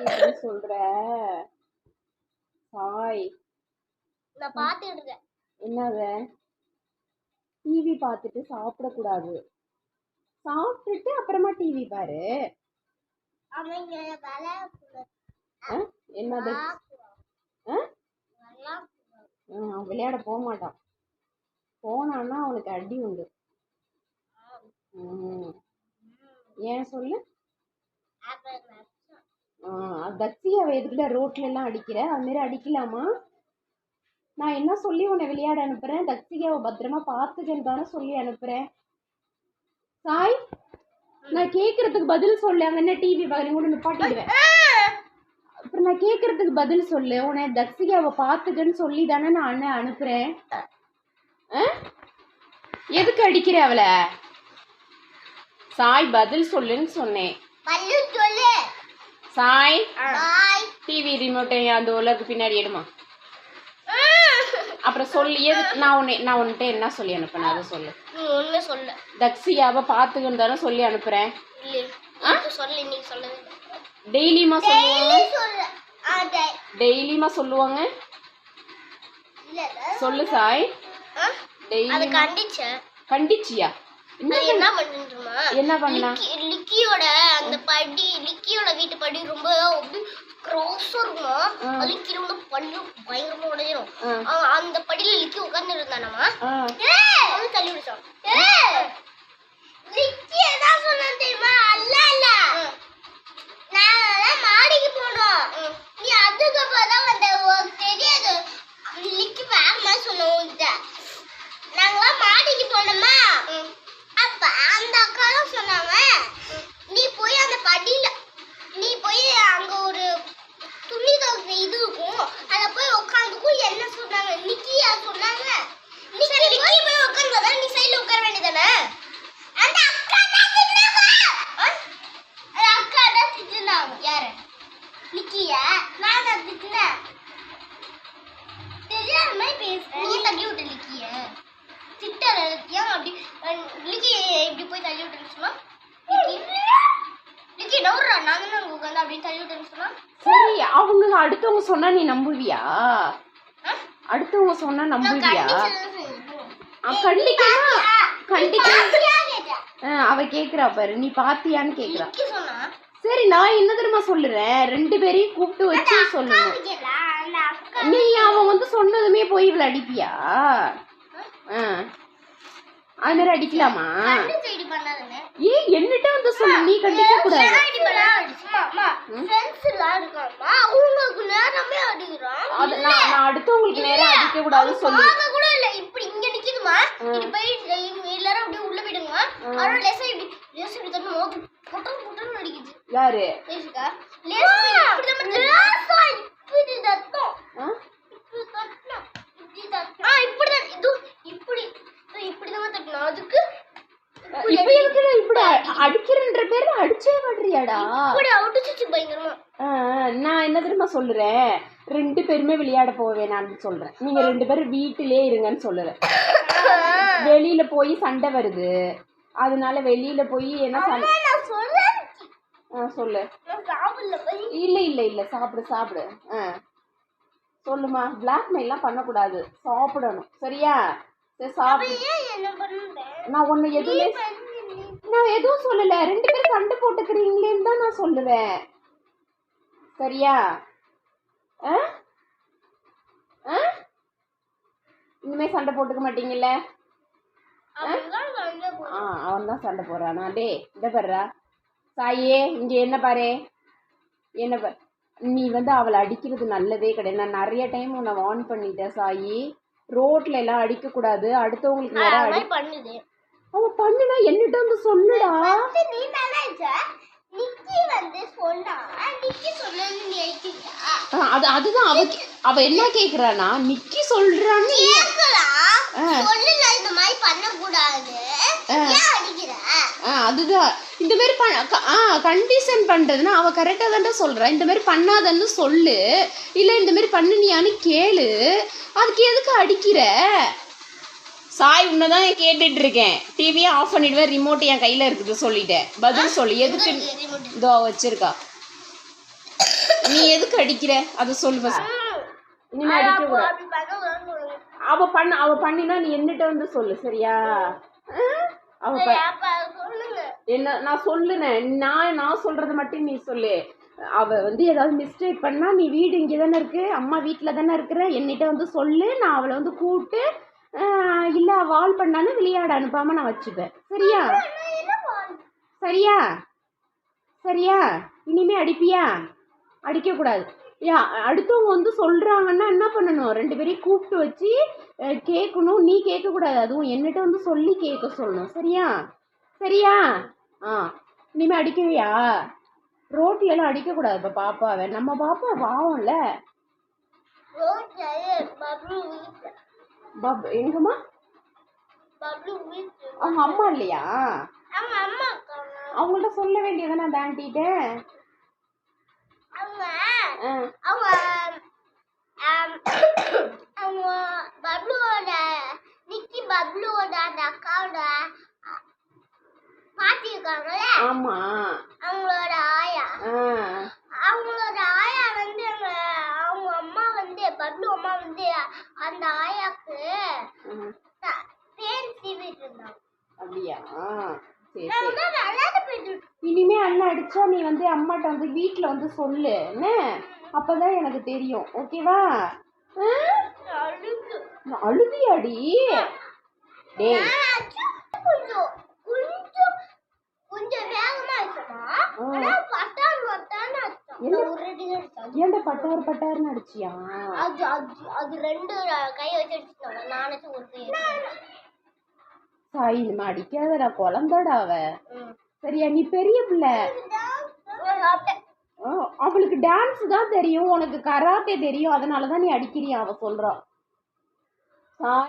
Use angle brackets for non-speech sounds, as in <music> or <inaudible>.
இப்படி சொல்ற சாய். நான் பாத்துட்டு இருக்கேன் என்னது? டிவி பார்த்துட்டு சாப்பிடக்கூடாது. சாப்பிட்டுட்டு அப்புறமா டிவி பாரு? என்னது? ஆ, விளையாட போக மாட்டான். போனான்னா அவனுக்கு அடி உண்டு. ஏன் சொல்லு? ஆ, தக்ஷியாவை எதுக்குடா ரோட்ல எல்லாம் அடிக்கிற அது மாதிரி அடிக்கலாமா? நான் என்ன சொல்லி உன்னை விளையாட அனுப்புறேன்? தக்ஷிகாவை பத்திரமா பார்த்துக்கன்னு தானே சொல்லி அனுப்புறேன். சாய் நான் கேட்கறதுக்கு பதில் சொல்லு. அங்க என்ன டிவி பகலும் கூட நிப்பாட்டிடுவேன். அப்புறம் நான் கேட்கறதுக்கு பதில் சொல்லு. உன்னை தக்ஷிகாவை பார்த்துக்கன்னு சொல்லி தானே நான் அண்ணன் அனுப்புறேன். ஆ? எதுக்கு அடிக்கிற அவளை? சாய் பதில் சொல்லுன்னு சொன்னேன். பல்லு சொல்லு. சாய் டிவி ரிமோட்டை அந்த உலகு பின்னாடி எடுமா? <laughs> அப்புறம் சொல்லி எது நான் உன்னை நான் உன்கிட்ட என்ன சொல்லி அனுப்புனேன்? அதை சொல்லு. ஒண்ணு சொல்லு தக்ஷியாவை பார்த்துக்கன்னு தானே சொல்லி நீ சொல்லு நீ இல்லை. டெய்லியுமா சொல்லுவாங்க? சொல்லு. டெய்லியுமா சொல்லுவாங்க? சொல்லு சாய். டெய்லி கண்டிச்ச கண்டிச்சியா? என்ன பண்ணுமா என்ன பண்ணா? லிக்கி லிக்கியோட அந்த படி லிக்கியோட வீட்டு படி ரொம்ப க்ராஸா இருக்குமா. அது கீழே வந்து பல்லு பயங்கரமா உடைஞ்சிரும். அந்த படியில லிக்கி உட்கார்ந்து இருந்தானாமா? தள்ளி விடுச்சான் எதான் சொன்னா தெரியுமா அல்ல அல்ல நாங்க மாடிக்கு போனோம் நீ அதுக்கு அப்பதான் வந்த உனக்கு தெரியாது லிக்கி வேறமா சொன்ன உன்கிட்ட நாங்களாம் மாடிக்கு போனோமா அப்ப அந்த அக்காலும் சொன்னாங்க நீ போய் அந்த படியில நீ போய் அங்க ஒரு துணி துவைக்கிற இது இருக்கும் அத போய் உட்காந்துக்கும் என்ன சொன்னாங்க நிக்கியா சொன்னாங்க நிக்கி நிக்கி போய் உட்கார்ந்ததா நீ சைடுல உட்கார வேண்டியதானே அந்த அக்கா தான் திட்டுனாங்க அந்த அக்கா தான் திட்டுனாங்க யாரு? நிக்கியா? நான் தான் திட்டுனேன் தெரியாத மாதிரி பேசுறேன் நீ தள்ளி விட்ட லிக்கிய திட்டல ஏன் அப்படி லிக்கி இப்படி போய் தள்ளி விட்டுன்னு சொன்னா லிக்கி நவுறா நான் தானே அங்க உட்காந்து அப்படியே தள்ளி விட்டுன்னு சொன்னா சரி அவங்க அடுத்தவங்க சொன்னா நீ நம்புவியா? அடுத்தவங்க சொன்னா நம்புவியா? கண்டிச்சதுன்னு சொல்லிருக்கேன். ஆ, கண்டிக்கமா கண்டிக்க பாத்தியா? கேட்டேன். ஆ, அவ கேக்குறா பாரு. நீ பாத்தியான்னு கேக்குறா. சரி நான் என்ன தெரியுமா சொல்லுறேன்? ரெண்டு பேரையும் கூப்பிட்டு வச்சு சொல்லணும் நீ அவன் வந்து சொன்னதுமே போய் இவளை அடிப்பியா? ஆ. அது மாதிரி அடிக்கலாமா? ஏய் என்னட்ட வந்து சொல்லு. நீ கண்டிக்க கூடாது. நான் அடுத்தவங்களுக்கு நேரம் அடிக்க சொல்லு. பாக்க கூட இல்ல. இப்படி இங்க நிக்குதுமா இது போய் எல்லாரும் அப்படியே உள்ள போயிடுங்க அவரோட லேசா இப்படி லேசா இப்படி தட்டு மோது புட்டம் புட்டம் அடிக்குது. யாரு? அடிக்கிறன்ற பேர்ல அடிச்சே ஆ, நான் என்ன தெரியுமா சொல்லுறேன் ரெண்டு பேருமே விளையாட போக வேணாம்னு சொல்றேன். நீங்க ரெண்டு பேரும் வீட்டிலே இருங்கன்னு சொல்லுறேன் வெளியில போய் சண்டை வருது. அதனால வெளியில போய் என்ன சண்டை நான் சொல்றேன் ஆ, சொல்லு. இல்ல இல்ல இல்ல. சாப்பிடு சாப்பிடு. ஆ. சொல்லுமா. பிளாக்மெயிலாம் பண்ணக்கூடாது. சாப்பிடணும். சரியா? சரி சாப்பிடு. நான் ஒண்ணு எதுவுமே நான் எதுவும் சொல்லல. ரெண்டு பேரும் சண்டை போட்டுக்கிறீங்களேன்னு தான் நான் சொல்லுவேன். சரியா? ஆ? ஆ? இனிமே சண்டை போட்டுக்க மாட்டீங்கல்ல. ஆ? அவன் தான் சண்டை போடுறானா. டே இந்த பாருடா. சாயே இங்க என்ன பாரு? என்ன பாரு நீ வந்து அவளை அடிக்கிறது நல்லதே கிடையாது. நான் நிறைய டைம் உன்னை வார்ன் பண்ணிட்டேன் சாயி. ரோட்ல எல்லாம் அடிக்க கூடாது அடுத்தவங்களுக்கு வேற அடி பண்ணுது. அவ பண்ணுனா என்னிட்ட வந்து சொல்லுடா. நீ நினைச்ச நிக்கி வந்து சொன்னா நிக்கி சொன்னது நீ அது அதுதான் அவ அவ என்ன கேக்குறானா நிக்கி சொல்றான்னு ஆ. சொல்லல இந்த மாதிரி அடிக்கிற ஆ. அதுதான். இந்த மாதிரி க- ஆ கண்டிஷன் பண்றதுன்னா அவ கரெக்டா தான்டா சொல்றா. இந்த மாதிரி பண்ணாதன்னு சொல்லு. இல்ல இந்த மாதிரி பண்ணுனியான்னு கேளு. அதுக்கு எதுக்கு அடிக்கிற? சாய் உன்னதான் கேட்டுட்டு இருக்கேன் டிவியை ஆஃப் பண்ணிடுவேன். ரிமோட் என் கையில இருக்குது சொல்லிட்டேன். பதில் சொல்லு. எதுக்கு. இதோ வச்சிருக்கா. நீ எதுக்கு அடிக்கிற? அதை சொல்லு. இனிமே அடிக்க. அவ பண்ண அவ பண்ணினா நீ என்னட்ட வந்து சொல்லு சரியா? அவ ப- சரி, அப்ப அதை சொல்லுங்க என்ன நான் சொல்லுனேன். நான் நான் சொல்றத மட்டும் நீ சொல்லு. அவ வந்து ஏதாவது மிஸ்டேக் பண்ணா நீ வீடு இங்கே தானே இருக்கு அம்மா வீட்டில் தானே இருக்கிற என்னிட்ட வந்து சொல்லு நான் அவளை வந்து கூப்பிட்டு இல்ல வால் பண்ணாலும் விளையாட அனுப்பாம நான் வச்சுப்பேன். சரியா? சரியா? சரியா? இனிமே அடிப்பியா? அடிக்க கூடாது யா அடுத்தவங்க வந்து சொல்றாங்கன்னா என்ன பண்ணணும்? ரெண்டு பேரையும் கூப்பிட்டு வச்சு கேட்கணும். நீ கேட்க கூடாது அதுவும் என்னட்ட வந்து சொல்லி கேட்க சொல்லணும். சரியா? சரியா? ஆ. இனிமே அடிக்கவியா ரோட்ல எல்லாம் அடிக்க கூடாது இப்ப பாப்பாவை. நம்ம பாப்பா பாவம்ல. பாப் எங்கம்மா அவங்க அம்மா இல்லையா? அவங்கள்ட்ட சொல்ல வேண்டியதானே அந்த ஆண்டிகிட்ட அவங்க ஆ அவங்க ஆம், அவங்க பப்ளுவோட நிக்கி பப்ளுவோட அந்த அக்காவோட அ- பாட்டி இருக்காங்கல்ல ஆமா அவங்களோட ஆயா ஆ அவங்களோட ஆயா வந்து அவங்க அவங்க அம்மா வந்து பப்ளு அம்மா வந்து அந்த ஆயாக்கு ம். த- தேன் சீவிட்டு இருந்தாங்க அப்படியா சரி நான் சரி வந்து விளையாட போயிட்டு இனிமே அண்ணன் அடிச்சா நீ வந்து அம்மாட்ட வந்து வீட்டில் வந்து சொல்லு என்ன? அப்பதான் எனக்கு தெரியும். ஓகேவா நான் அழுதியாடி. நான் அடிச்சோம். ஏன்டா பட்டார் பட்டார்னு அடிச்சியா? அது அது ரெண்டு கை வச்சு அடிச்சிட்டாங்க நானும் ஒரு கை. சாய் இனிமே அடிக்காதடா குழந்தடா அவ. சரியா நீ பெரிய பிள்ளை. அவளுக்கு டான்ஸ் தான் தெரியும். உனக்கு கராத்தே தெரியும். அதனால தான் நீ அடிக்கிறியா அவ சொல்றா.